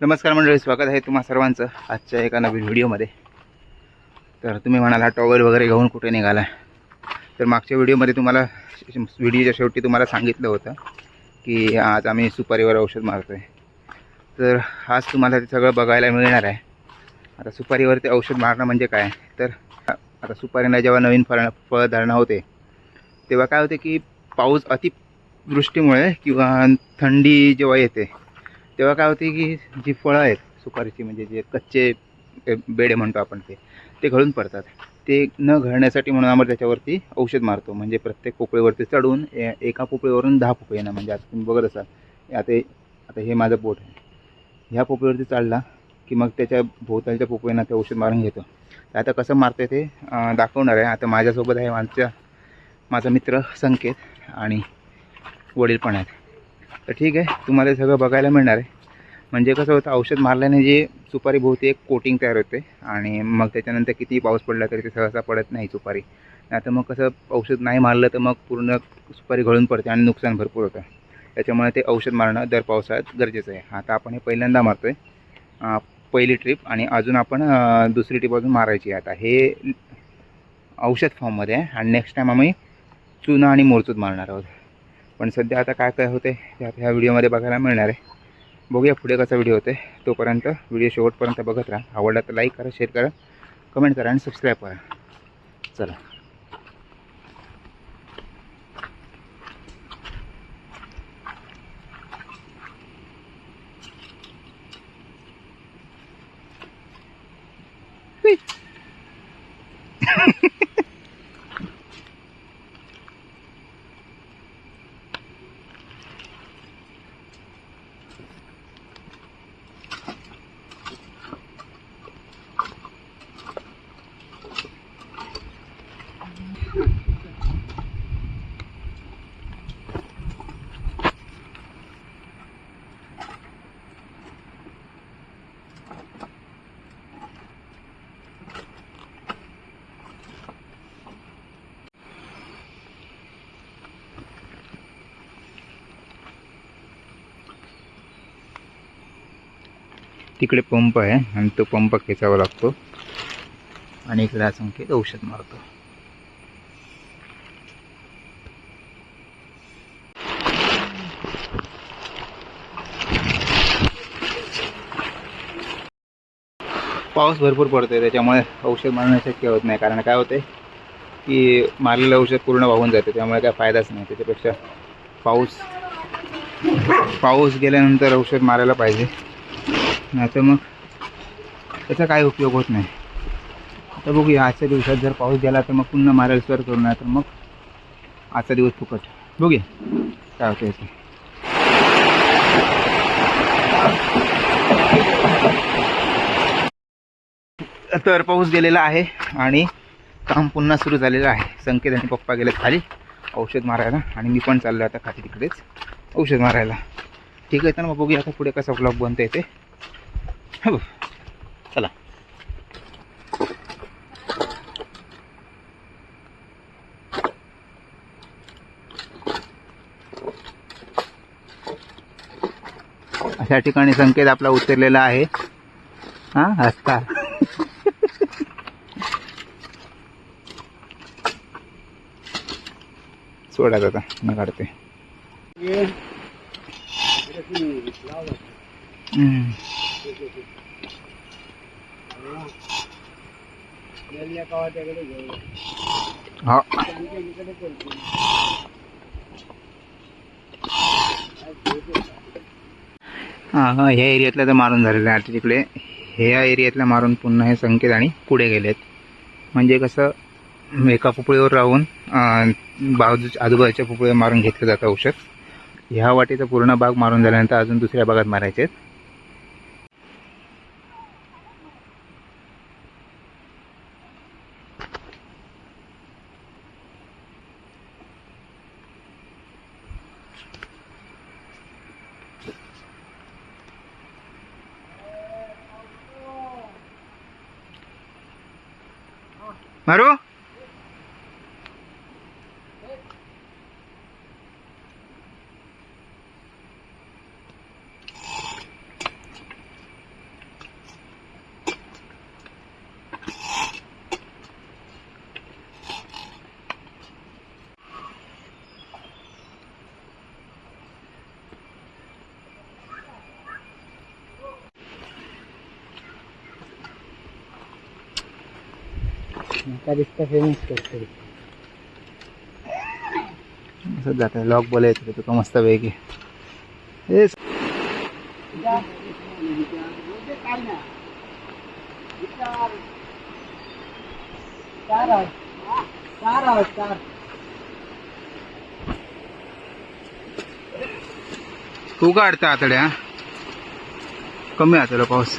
नमस्कार मंडळी स्वागत आहे तुम्हा सर्वांचं आजच्या एका नवीन व्हिडिओमध्ये. तर तुम्ही म्हणाला टॉवेल वगैरे घेऊन कुठे निघाला तर मागच्या व्हिडिओमध्ये तुम्हाला व्हिडिओच्या शेवटी तुम्हाला सांगितलं होतं की आज आम्ही सुपारीवर औषध मारतो आहे तर आज तुम्हाला ते सगळं बघायला मिळणार आहे. आता सुपारीवर ते औषध मारणं म्हणजे काय? तर आता सुपारीला जेव्हा नवीन फळ फळधारणा होते तेव्हा काय होते की पाऊस अतिवृष्टीमुळे किंवा थंडी जेव्हा येते तेव्हा काय होते की जी फळं आहेत सुपारीची म्हणजे जे कच्चे बेडे म्हणतो आपण ते ते घळून पडतात. ते न घळण्यासाठी म्हणून आम्हाला त्याच्यावरती औषध मारतो. म्हणजे प्रत्येक पोकळीवरती चढून ए- एका पोकळीवरून दहा पोकळी येणं. म्हणजे आता तुम्ही बघत असाल आता आता हे माझं बोट आहे. ह्या पोकळीवरती चढला की मग त्याच्या भोवतालच्या पोकळींना ते औषध मारून घेतो. आता कसं मारतं ते दाखवणार आहे. आता माझ्यासोबत आहे आमच्या माझा मित्र संकेत आणि वडील पण आहेत. तर ठीक आहे तुम्हाला हे सगळं बघायला मिळणार आहे. म्हणजे कसं होतं औषध मारल्याने जे सुपारी भोवती एक कोटिंग तयार होते आणि मग त्याच्यानंतर कितीही पाऊस पडला तरी ते सहसा पडत नाही सुपारी. आता मग कसं औषध नाही मारलं तर मग पूर्ण सुपारी गळून पडते आणि नुकसान भरपूर होतं. त्याच्यामुळे ते औषध मारणं दर पावसाळ्यात गरजेचं आहे. आता आपण हे पहिल्यांदा मारतो आहे पहिली ट्रिप आणि अजून आपण दुसरी ट्रिप अजून मारायची आहे. आता हे औषध फॉर्ममध्ये आहे आणि नेक्स्ट टाईम आम्ही चुना आणि मोरचूत मारणार आहोत. पण सध्या आता काय काय होते ते आता ह्या व्हिडिओमध्ये बघायला मिळणार आहे. बघूया पुढे कसा व्हिडिओ होते तोपर्यंत व्हिडिओ शेवटपर्यंत बघत राहा. आवडला तर लाईक करा शेअर करा कमेंट करा आणि सबस्क्राईब करा. चला. तिकडे पंप आहे आणि तो पंप खेचावा लागतो. आणि इकडे हा संकेत औषध मारतो. पाऊस भरपूर पडतोय त्याच्यामुळे औषध मारणं शक्य होत नाही. कारण काय होते की मारलेलं औषध पूर्ण वाहून जाते त्यामुळे काय फायदाच नाही. त्याच्यापेक्षा पाऊस पाऊस गेल्यानंतर औषध मारायला पाहिजे. नाही तर मग त्याचा काय उपयोग होत नाही. आता बघूया आजच्या दिवसात जर पाऊस गेला तर मग पुन्हा मारायला स्वर करू नाही तर मग आजचा दिवस फुकट. बघूया काय होतं याचं तर पाऊस गेलेला आहे आणि काम पुन्हा सुरू झालेलं आहे. संकेत आणि पप्पा गेलेत खाली औषध मारायला आणि मी पण चाललो आता खाली तिकडेच औषध मारायला. ठीक आहे तर मग बघूया आता पुढे कसा ब्लॉग बनता येते हो. चला. अशा ठिकाणी संकेत आपला उतरलेला आहे. हा हसता सोडा आता मी काढते. हम्म. हा. हा ह्या एरियातला तर मारून झालेलं आहे आता तिकडे. ह्या एरियातला मारून पुन्हा हे संकेत आणि पुढे गेलेत. म्हणजे कसं एका पोपळीवर राहून बाजू आजूबाजूच्या पोपळीवर मारून घेतलं जातं औषध. ह्या वाटेचा पूर्ण भाग मारून झाल्यानंतर अजून दुसऱ्या भागात मारायचे आहेत. મારું? म्हाका दिसता फेमस करतली असंच जात. आहे लॉक बोलायचं तुका मस्त पैकी. हे चार चार चार तू काढता आतड्या. कमी आतलो पाऊस.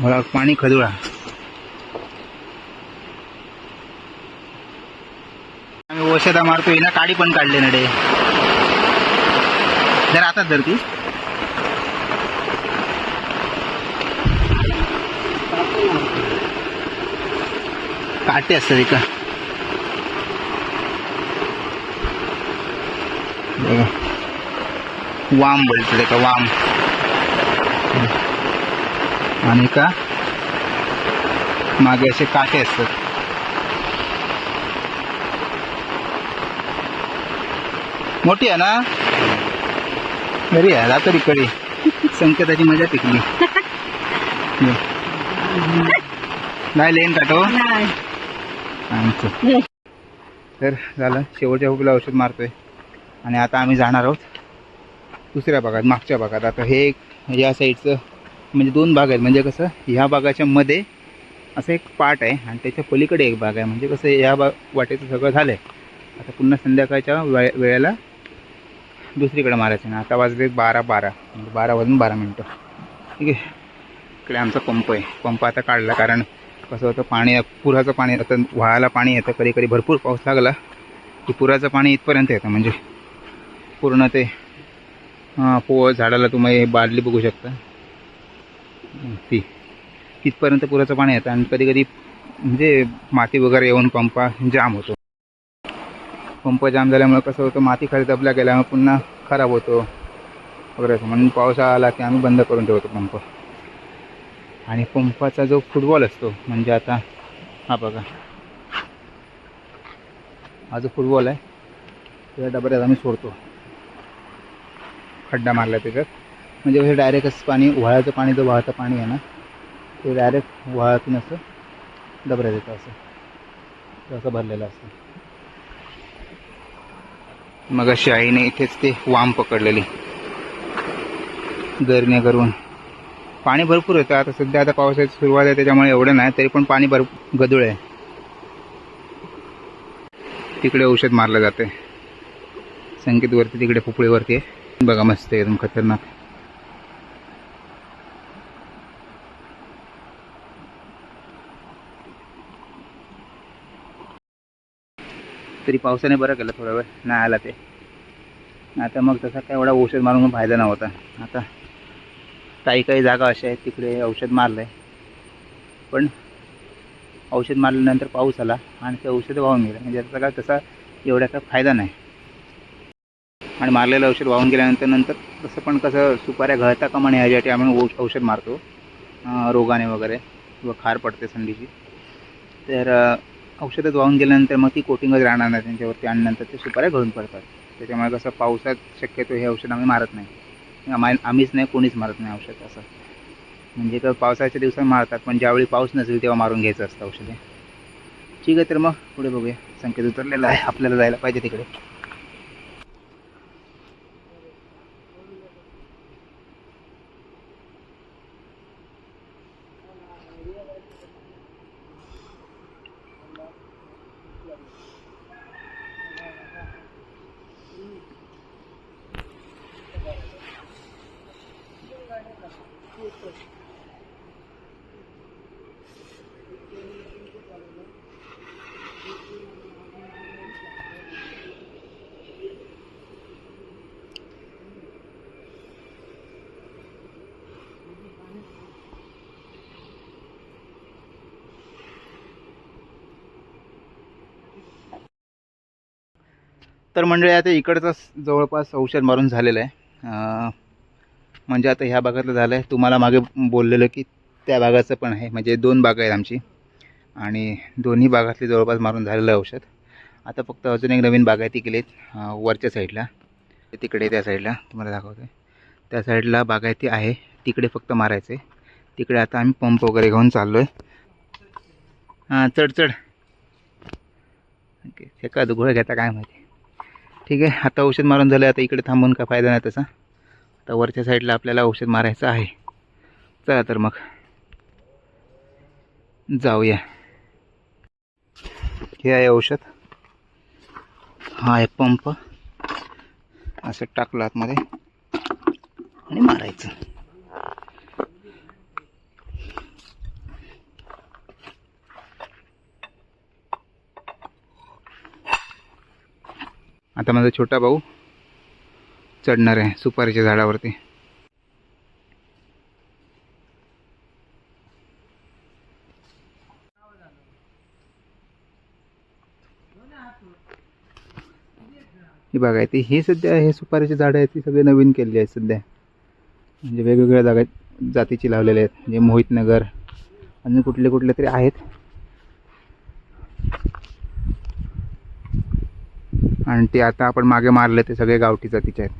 मला पाणी खदुळा आम्ही औषधा मारतोय ना काडी पण काढले नडे जर आता धरती काटे असतात का वाम बोलतो का वाम. आणि का? मागे असे काटे असतात. मोठी आहे ना? घरी आहे रात्री कडी. संकेताची मजा पिकली नाही लेन काटो. आमचं तर झालं शेवटच्या हुबीला औषध मारतोय. आणि आता आम्ही जाणार आहोत दुसऱ्या भागात मागच्या भागात. आता हे या साईडचं म्हणजे दोन भाग आहेत. म्हणजे कसं ह्या भागाच्या मध्ये असं एक पार्ट आहे आणि त्याच्या पलीकडे एक भाग आहे. म्हणजे कसं या बा वाटेचं सगळं झालं आहे आता पुन्हा संध्याकाळच्या वे वेळेला दुसरीकडे मारायचं आहे. आता वाजले बारा बारा. म्हणजे बारा वाजून बारा मिनटं. ठीक आहे. इकडे आमचा पंप आहे. पंप आता काढला कारण कसं होतं पाणी पुराचं पाणी आता व्हायला पाणी येतं. कधी कधी भरपूर पाऊस लागला की पुराचं पाणी इथपर्यंत येतं. म्हणजे पूर्ण ते हां पो झाडाला तुम्ही बादली बघू शकता. ती. तिथपर्यंत पुराचं पाणी येतं आणि कधी कधी म्हणजे माती वगैरे येऊन पंपा जाम होतो. पंप जाम झाल्यामुळे कसं होतं माती खाली दबल्या गेल्यामुळे पुन्हा खराब होतो. वगैरे असं. म्हणून पावसाळा आला की आम्ही बंद करून ठेवतो पंप. आणि पंपाचा जो फुटबॉल असतो म्हणजे आता हा बघा. हा जो फुटबॉल आहे त्या डबऱ्यात आम्ही सोडतो. खड्डा मारला त्याच्यात. म्हणजे हे डायरेक्टच पाणी उन्हाळ्याचं पाणी जो वाहतं पाणी आहे ना ते डायरेक्ट उन्हाळ्यातून असं डबऱ्यात येतं असं. असं भरलेलं असतं. मग अशी आईने इथेच ते वाम पकडलेली. गरणे करून. पाणी भरपूर होतं आता सध्या आता पावसाची सुरुवात आहे त्याच्यामुळे एवढं नाही तरी पण पाणी भर गदूळ आहे. तिकडे औषध मारलं जाते संकेतवरती तिकडे पुपळीवरती आहे. बघा मस्त आहे एकदम खतरनाक. तरी पावसाने बरं केलं थोडा वेळ नाही आला ते. आता मग तसा काय एवढा औषध मारून फायदा नव्हता आता काही काही जागा अशा आहेत तिकडे औषध मारलं आहे पण औषध मारल्यानंतर पाऊस आला आणि ते औषध वाहून गेलं. म्हणजे त्याचा काय तसा एवढा काय फायदा नाही. आणि मारलेलं औषध वाहून गेल्यानंतर नंतर तसं पण कसं सुपाऱ्या घळता का म्हणे ह्याच्यासाठी आम्ही औषध मारतो. रोगाने वगैरे किंवा खार पडते थंडीची. तर औषधच वाहून गेल्यानंतर मग ती कोटिंगच राहणार नाही त्यांच्यावरती आणि नंतर ते सुपाऱ्या गळून पडतात. त्याच्यामुळे कसं पावसात शक्यतो हे औषध आम्ही मारत नाही. आम्हा आम्हीच नाही कोणीच मारत नाही औषध असं. म्हणजे तर पावसाच्या दिवसात मारतात पण ज्यावेळी पाऊस नसेल तेव्हा मारून घ्यायचं असतं औषधे. ठीक आहे तर मग पुढे बघूया. संकेत उतरलेला आहे. आपल्याला जायला पाहिजे तिकडे. तर मंडळी आता इकडचं जवळपास औषध मारून झालेलं आहे. म्हणजे आता ह्या भागातलं झालं आहे. तुम्हाला मागे बोललेलं की त्या भागाचं पण आहे. म्हणजे दोन बाग आहेत आमची. आणि दोन्ही भागातली जवळपास मारून झालेलं आहे औषध. आता फक्त अजून एक नवीन बागायती केलीत अं, वरच्या साईडला. तिकडे त्या साईडला तुम्हाला दाखवतो त्या साईडला बागायती आहे तिकडे फक्त मारायचं आहे तिकडे आता आम्ही पंप वगैरे घेऊन चाललो आहे हां चढ चढ. ओके हे का घेता काय माहिती? ठीक आहे. आता औषध मारून झालं आता इकडे थांबून का फायदा नाही तसा आता वरच्या साईडला आपल्याला औषध मारायचं आहे. चला तर मग. जाऊया. हे आहे औषध. हा आहे पंप. असं टाकलं आतमध्ये. आणि मारायचं. आता माझा छोटा भाऊ चढणार आहे सुपारीच्या झाडावरती. ही बघायची ही सध्या हे सुपारीची झाडं आहेत ती सगळे नवीन केलेली आहेत सध्या. म्हणजे वेगवेगळ्या जागा जातीची लावलेले आहेत. म्हणजे मोहितनगर आणि कुठले कुठले तरी आहेत. आणि ते आता आपण मागे मारले ते सगळे गावठी जातीचे आहेत.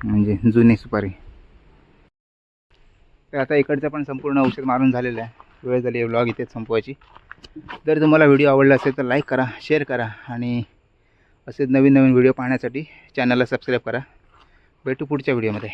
म्हणजे जुनी सुपारी. तर आता इकडचं पण संपूर्ण औषध मारून झालेलं आहे. वेळ झाली व्लॉग इथेच संपवायची. जर तुम्हाला व्हिडिओ आवडला असेल तर लाईक करा शेअर करा आणि असेच नवीन नवीन व्हिडिओ पाहण्यासाठी चॅनलला सबस्क्राईब करा. भेटू पुढच्या व्हिडिओमध्ये